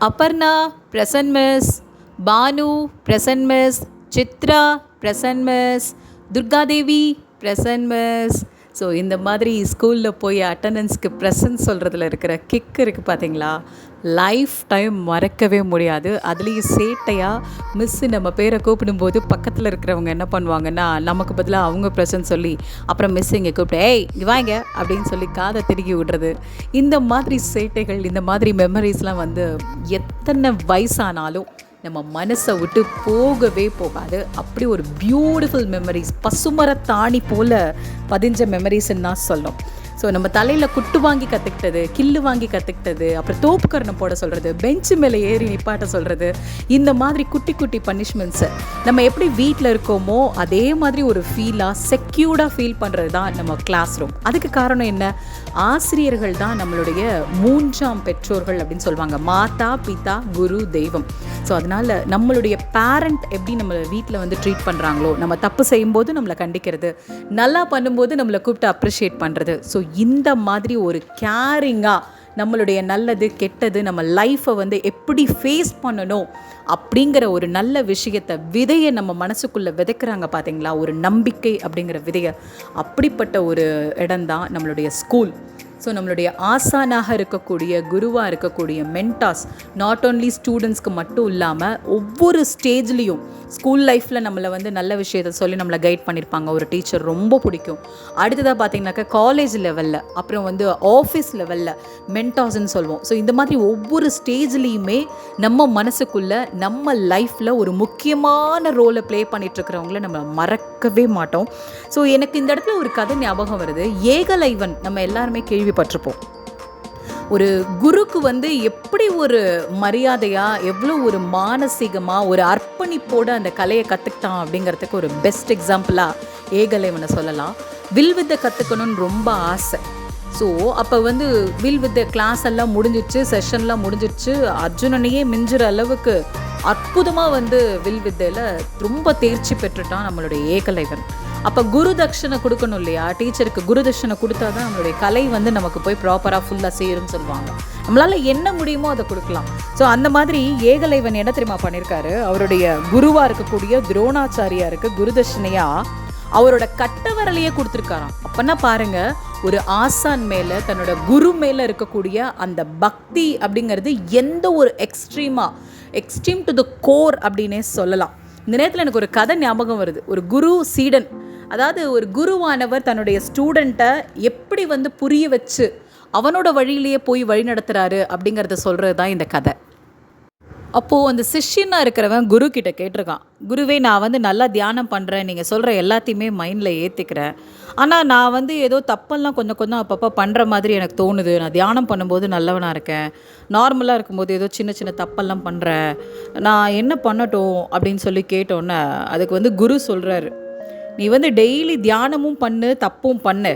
Aparna present miss Bhanu present miss Chitra present miss Durgadevi present miss so இந்த மாதிரி ஸ்கூலில் போய் அட்டண்டன்ஸ்க்கு presence சொல்கிறதுல இருக்கிற கிக் இருக்குது பார்த்தீங்களா லைஃப் டைம் மறக்கவே முடியாது. அதுலேயும் சேட்டையாக மிஸ்ஸு நம்ம பேரை கூப்பிடும்போது பக்கத்தில் இருக்கிறவங்க என்ன பண்ணுவாங்கன்னா நமக்கு பதிலாக அவங்க ப்ரெசன்ட் சொல்லி அப்புறம் மிஸ் இங்கே கூப்பிட்டு ஏய் இங்கே வாங்க அப்படின்னு சொல்லி காதை திருகி விடுறது. இந்த மாதிரி சேட்டைகள் இந்த மாதிரி மெமரிஸ்லாம் வந்து எத்தனை வயசானாலும் நம்ம மனசை விட்டு போகவே போகாது. அப்படி ஒரு பியூட்டிஃபுல் மெமரிஸ் பசுமரத்தாணி போல பதிஞ்ச மெமரிஸ்ன்னு தான் சொல்லணும். ஸோ நம்ம தலையில் குட்டு வாங்கி கற்றுக்கிட்டது கில்லு வாங்கி கற்றுக்கிட்டது அப்புறம் தோப்புக்கரணம் போட சொல்கிறது பெஞ்சு மேலே ஏறி நிப்பாட்ட சொல்கிறது இந்த மாதிரி குட்டி குட்டி பனிஷ்மெண்ட்ஸை நம்ம எப்படி வீட்டில் இருக்கோமோ அதே மாதிரி ஒரு ஃபீலாக செக்யூர்டாக ஃபீல் பண்ணுறது தான் நம்ம கிளாஸ் ரூம் அதுக்கு காரணம் என்ன? ஆசிரியர்கள் தான் நம்மளுடைய மூன்றாம் பெற்றோர்கள் அப்படின்னு சொல்லுவாங்க. மாதா பிதா குரு தெய்வம். ஸோ அதனால் நம்மளுடைய பேரண்ட் எப்படி நம்மளை வீட்டில் வந்து ட்ரீட் பண்ணுறாங்களோ நம்ம தப்பு செய்யும்போது நம்மளை கண்டிக்கிறது நல்லா பண்ணும்போது நம்மளை கூப்பிட்டு அப்ரிஷியேட் பண்ணுறது ஸோ இந்த மாதிரி ஒரு கேரிங்காக நம்மளுடைய நல்லது கெட்டது நம்ம லைஃப்பை வந்து எப்படி ஃபேஸ் பண்ணணும் அப்படிங்கிற ஒரு நல்ல விஷயத்தை விதையை நம்ம மனசுக்குள்ளே விதைக்கிறாங்க பார்த்தீங்களா ஒரு நம்பிக்கை அப்படிங்கிற விதையை. அப்படிப்பட்ட ஒரு இடம்தான் நம்மளுடைய ஸ்கூல் ஸோ நம்மளுடைய ஆசானாக இருக்கக்கூடிய குருவாக இருக்கக்கூடிய மென்டாஸ் நாட் ஓன்லி ஸ்டூடெண்ட்ஸ்க்கு மட்டும் இல்லாமல் ஒவ்வொரு ஸ்டேஜ்லேயும் ஸ்கூல் லைஃப்பில் நம்மளை வந்து நல்ல விஷயத்தை சொல்லி நம்மளை கைட் பண்ணியிருப்பாங்க ஒரு டீச்சர் ரொம்ப பிடிக்கும். அடுத்ததாக பார்த்தீங்கன்னாக்கா காலேஜ் லெவலில் அப்புறம் வந்து ஆஃபீஸ் லெவலில் மென்டாஸ்ன்னு சொல்லுவோம். ஸோ இந்த மாதிரி ஒவ்வொரு ஸ்டேஜ்லேயுமே நம்ம மனசுக்குள்ளே நம்ம லைஃப்பில் ஒரு முக்கியமான ரோலை ப்ளே பண்ணிகிட்ருக்கிறவங்கள நம்ம மறக்கவே மாட்டோம். ஸோ எனக்கு இந்த இடத்துல ஒரு கதை ஞாபகம் வருது. ஏகலைவன் நம்ம எல்லாருமே கேள்விப்பட்டிருப்போம். ஒரு குருக்கு வந்து எப்படி ஒரு மரியாதையாக எவ்வளோ ஒரு மானசீகமாக ஒரு அர்ப்பணிப்போடு அந்த கலையை கற்றுக்கிட்டான் அப்படிங்கிறதுக்கு ஒரு பெஸ்ட் எக்ஸாம்பிளாக ஏகலைவனை சொல்லலாம். வில்வித்தை கற்றுக்கணும்னு ரொம்ப ஆசை. ஸோ அப்போ வந்து வில் வித் கிளாஸ் எல்லாம் முடிஞ்சிச்சு செஷன்லாம் முடிஞ்சிச்சு அர்ஜுனனையே மிஞ்சுற அளவுக்கு அற்புதமாக வந்து வில் வித்தையில் ரொம்ப தேர்ச்சி பெற்றுட்டான் நம்மளுடைய ஏகலைவன். அப்போ குரு தட்சணை கொடுக்கணும் இல்லையா? டீச்சருக்கு குரு தட்சணை கொடுத்தா தான் நம்மளுடைய கலை வந்து நமக்கு போய் ப்ராப்பராக ஃபுல்லாக சேரும்னு சொல்லுவாங்க. நம்மளால் என்ன முடியுமோ அதை கொடுக்கலாம். ஸோ அந்த மாதிரி ஏகலைவன் என்ன தெரியுமா பண்ணியிருக்காரு அவருடைய குருவாக இருக்கக்கூடிய துரோணாச்சாரியாருக்கு குரு தட்சணையாக அவரோட கட்டவரலையே கொடுத்துருக்காராம். அப்போனா பாருங்கள் ஒரு ஆசான் மேலே தன்னோட குரு மேலே இருக்கக்கூடிய அந்த பக்தி அப்படிங்கிறது எந்த ஒரு எக்ஸ்ட்ரீமாக எக்ஸ்ட்ரீம் டு த கோர் அப்படின்னே சொல்லலாம். இந்த நேரத்தில் எனக்கு ஒரு கதை ஞாபகம் வருது. ஒரு குரு சீடன் அதாவது ஒரு குருவானவர் தன்னுடைய ஸ்டூடெண்ட்டை எப்படி வந்து புரிய வச்சு அவனோட வழியிலேயே போய் வழி நடத்துகிறாரு அப்படிங்கிறத சொல்கிறது தான் இந்த கதை. அப்போது அந்த சிஷ்யனாக இருக்கிறவன் குரு கிட்ட கேட்டிருக்கான் குருவே நான் வந்து நல்லா தியானம் பண்ணுறேன் நீங்கள் சொல்கிற எல்லாத்தையுமே மைண்டில் ஏற்றிக்கிறேன் ஆனால் நான் வந்து ஏதோ தப்பெல்லாம் கொஞ்சம் கொஞ்சம் அப்பப்போ பண்ணுற மாதிரி எனக்கு தோணுது. நான் தியானம் பண்ணும்போது நல்லவனாக இருக்கேன். நார்மலாக இருக்கும்போது ஏதோ சின்ன சின்ன தப்பெல்லாம் பண்ணுறேன் நான் என்ன பண்ணட்டும்? அப்படின்னு சொல்லி கேட்டோன்னே அதுக்கு வந்து குரு சொல்கிறாரு நீ வந்து டெய்லி தியானமும் பண்ணு தப்பும் பண்ணு.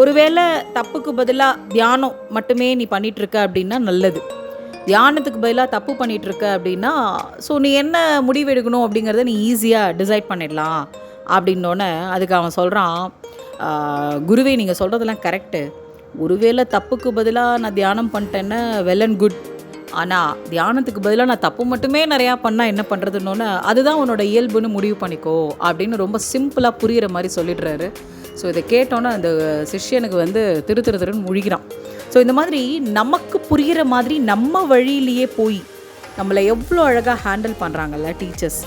ஒருவேளை தப்புக்கு பதிலாக தியானம் மட்டுமே நீ பண்ணிகிட்ருக்க அப்படின்னா நல்லது. தியானத்துக்கு பதிலாக தப்பு பண்ணிகிட்ருக்க அப்படின்னா ஸோ நீ என்ன முடிவு எடுக்கணும் அப்படிங்கிறத நீ ஈஸியாக டிசைட் பண்ணிடலாம் அப்படின்னோடனே அதுக்கு அவன் சொல்கிறான் குருவே நீங்கள் சொல்கிறதெல்லாம் கரெக்டு ஒருவேளை தப்புக்கு பதிலாக நான் தியானம் பண்ணிட்டேன்னா வெல் அண்ட் குட் ஆனால் தியானத்துக்கு பதிலாக நான் தப்பு மட்டுமே நிறையா பண்ணால் என்ன பண்ணுறதுன்னொன்னே அதுதான் உன்னோட இயல்புன்னு முடிவு பண்ணிக்கோ அப்படின்னு ரொம்ப சிம்பிளாக புரிகிற மாதிரி சொல்லிடுறாரு. ஸோ இதை கேட்டோன்னே அந்த சிஷ்யனுக்கு வந்து திரு திரு திருன்னு முழிக்கிறான். ஸோ இந்த மாதிரி நமக்கு புரிகிற மாதிரி நம்ம வழியிலேயே போய் நம்மளை எவ்வளோ அழகாக ஹேண்டில் பண்ணுறாங்கல்ல டீச்சர்ஸ்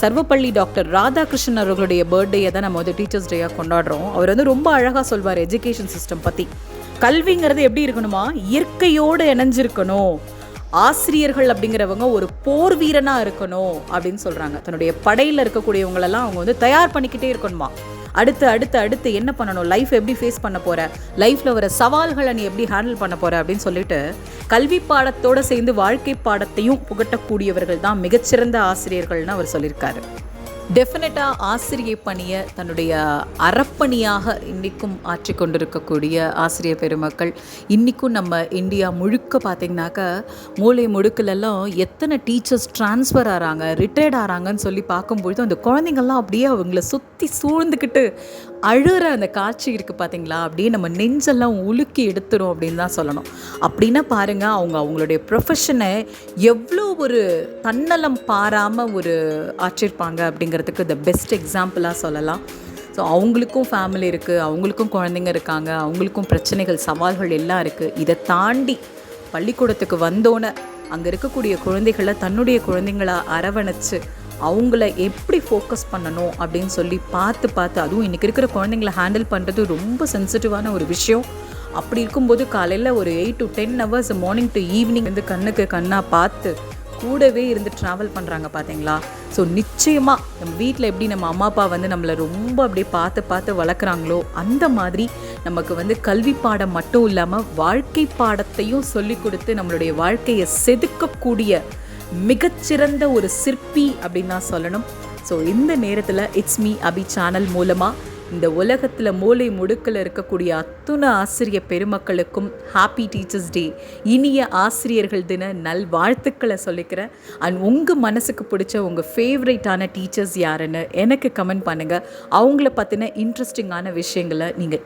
சர்வப்பள்ளி டாக்டர் ராதாகிருஷ்ணன் அவர்களுடைய பர்த்டேயை தான் நம்ம வந்து டீச்சர்ஸ் டேயாக கொண்டாடுறோம். அவர் வந்து ரொம்ப அழகாக சொல்வார் எஜுகேஷன் சிஸ்டம் பற்றி கல்விங்கிறது எப்படி இருக்கணுமா? இயற்கையோடு இணைஞ்சிருக்கணும். ஆசிரியர்கள் அப்படிங்கிறவங்க ஒரு போர் வீரனாக இருக்கணும் அப்படின்னு சொல்கிறாங்க தன்னுடைய படையில் இருக்கக்கூடியவங்களெல்லாம் அவங்க வந்து தயார் பண்ணிக்கிட்டே இருக்கணுமா? அடுத்து அடுத்து அடுத்து என்ன பண்ணணும்? லைஃப் எப்படி ஃபேஸ் பண்ண போகிற லைஃப்பில் வர சவால்களை நீ எப்படி ஹேண்டில் பண்ண போகிற அப்படின்னு சொல்லிட்டு கல்வி பாடத்தோடு சேர்ந்து வாழ்க்கை பாடத்தையும் புகட்டக்கூடியவர்கள் தான் மிகச்சிறந்த ஆசிரியர்கள்னு அவர் சொல்லியிருக்காரு. டெஃபினட்டாக ஆசிரியை பணியை தன்னுடைய அறப்பணியாக இன்றைக்கும் ஆற்றி கொண்டிருக்கக்கூடிய ஆசிரியர் பெருமக்கள் இன்றைக்கும் நம்ம இந்தியா முழுக்க பார்த்திங்கனாக்கா மூளை முடுக்கிலெல்லாம் எத்தனை டீச்சர்ஸ் ட்ரான்ஸ்ஃபர் ஆகிறாங்க ரிட்டையர்ட் ஆகிறாங்கன்னு சொல்லி பார்க்கும்பொழுது அந்த குழந்தைங்கள்லாம் அப்படியே அவங்கள சுற்றி சூழ்ந்துக்கிட்டு அழுகிற அந்த காட்சி இருக்குது பார்த்தீங்களா அப்படியே நம்ம நெஞ்செல்லாம் உலுக்கி எடுத்துரும் அப்படின்னு தான் சொல்லணும். அப்படின்னா பாருங்கள் அவங்க அவங்களுடைய ப்ரொஃபஷனை எவ்வளோ ஒரு தன்னலம் பாராமல் ஒரு ஆற்றிருப்பாங்க அப்படிங்கிறதுக்கு த பெஸ்ட் எக்ஸாம்பிளாக சொல்லலாம். ஸோ அவங்களுக்கும் ஃபேமிலி இருக்குது அவங்களுக்கும் குழந்தைங்க இருக்காங்க அவங்களுக்கும் பிரச்சனைகள் சவால்கள் எல்லாம் இருக்குது இதை தாண்டி பள்ளிக்கூடத்துக்கு வந்தோன்னே அங்கே இருக்கக்கூடிய குழந்தைகளை தன்னுடைய குழந்தைங்கள அரவணைச்சு அவங்கள எப்படி ஃபோக்கஸ் பண்ணணும் அப்படின்னு சொல்லி பார்த்து பார்த்து அதுவும் இன்றைக்கி இருக்கிற குழந்தைங்கள ஹேண்டில் பண்ணுறது ரொம்ப சென்சிட்டிவான ஒரு விஷயம். அப்படி இருக்கும்போது காலையில் ஒரு eight to ten hours morning to evening வந்து கண்ணுக்கு கண்ணாக பார்த்து கூடவே இருந்து ட்ராவல் பண்ணுறாங்க பார்த்தீங்களா ஸோ நிச்சயமாக நம்ம வீட்டில் எப்படி நம்ம அம்மா அப்பா வந்து நம்மளை ரொம்ப அப்படியே பார்த்து பார்த்து வளர்க்குறாங்களோ அந்த மாதிரி நமக்கு வந்து கல்வி பாடம் மட்டும் இல்லாமல் வாழ்க்கை பாடத்தையும் சொல்லி கொடுத்து நம்மளுடைய வாழ்க்கையை செதுக்கக்கூடிய மிகச்சிறந்த ஒரு சிற்பி அப்படின்னு தான் சொல்லணும். ஸோ இந்த நேரத்தில் இட்ஸ் மீ அபி சேனல் மூலமாக இந்த உலகத்தில் மூளை முடுக்கில் இருக்கக்கூடிய அத்துணை ஆசிரிய பெருமக்களுக்கும் ஹாப்பி டீச்சர்ஸ் டே இனிய ஆசிரியர்கள் தின நல் வாழ்த்துக்களை சொல்லிக்கிறேன். அண்ட் உங்கள் மனசுக்கு பிடிச்ச உங்கள் ஃபேவரட்டான டீச்சர்ஸ் யாருன்னு எனக்கு கமெண்ட் பண்ணுங்கள் அவங்கள பற்றின இன்ட்ரெஸ்டிங்கான விஷயங்களை நீங்கள்